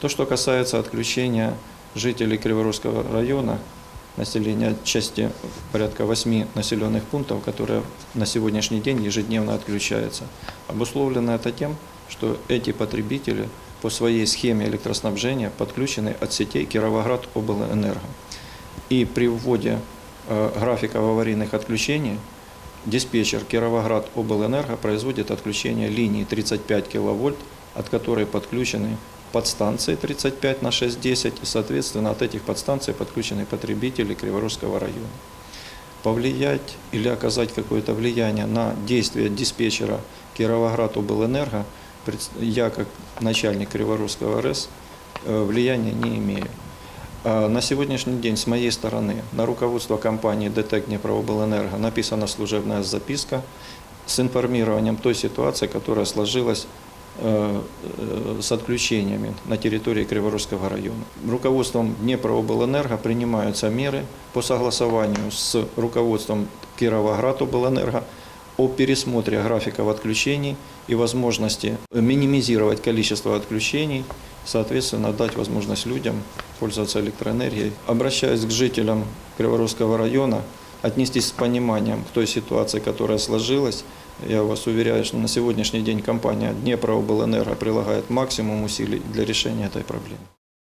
То, что касается отключения жителей Криворусского района, населения части порядка 8 населенных пунктов, которые на сегодняшний день ежедневно отключаются, обусловлено это тем, что эти потребители по своей схеме электроснабжения подключены от сетей Кировоград облэнерго. И при вводе э, графиков аварийных отключений диспетчер Кировоград облэнерго производит отключение линии 35 киловольт, от которой подключены подстанции 35 на 610, и, соответственно, от этих подстанций подключены потребители Криворусского района. Повлиять или оказать какое-то влияние на действия диспетчера Кировоград облэнерго я, как начальник Криворусского РЭС, э, влияния не имею. А На сегодняшний день с моей стороны на руководство компании ДТЭК Днепрооблэнерго написана служебная записка с информированием той ситуации, которая сложилась с отключениями на территории Криворусского района. Руководством Днепрооблэнерго принимаются меры по согласованию с руководством Кировоград облэнерго о пересмотре графиков отключений и возможности минимизировать количество отключений, соответственно, дать возможность людям пользоваться электроэнергией. Обращаясь к жителям Криворусского района, отнестись с пониманием к той ситуации, которая сложилась. Я вас уверяю, что на сегодняшний день компания Днепрооблэнерго прилагает максимум усилий для решения этой проблемы.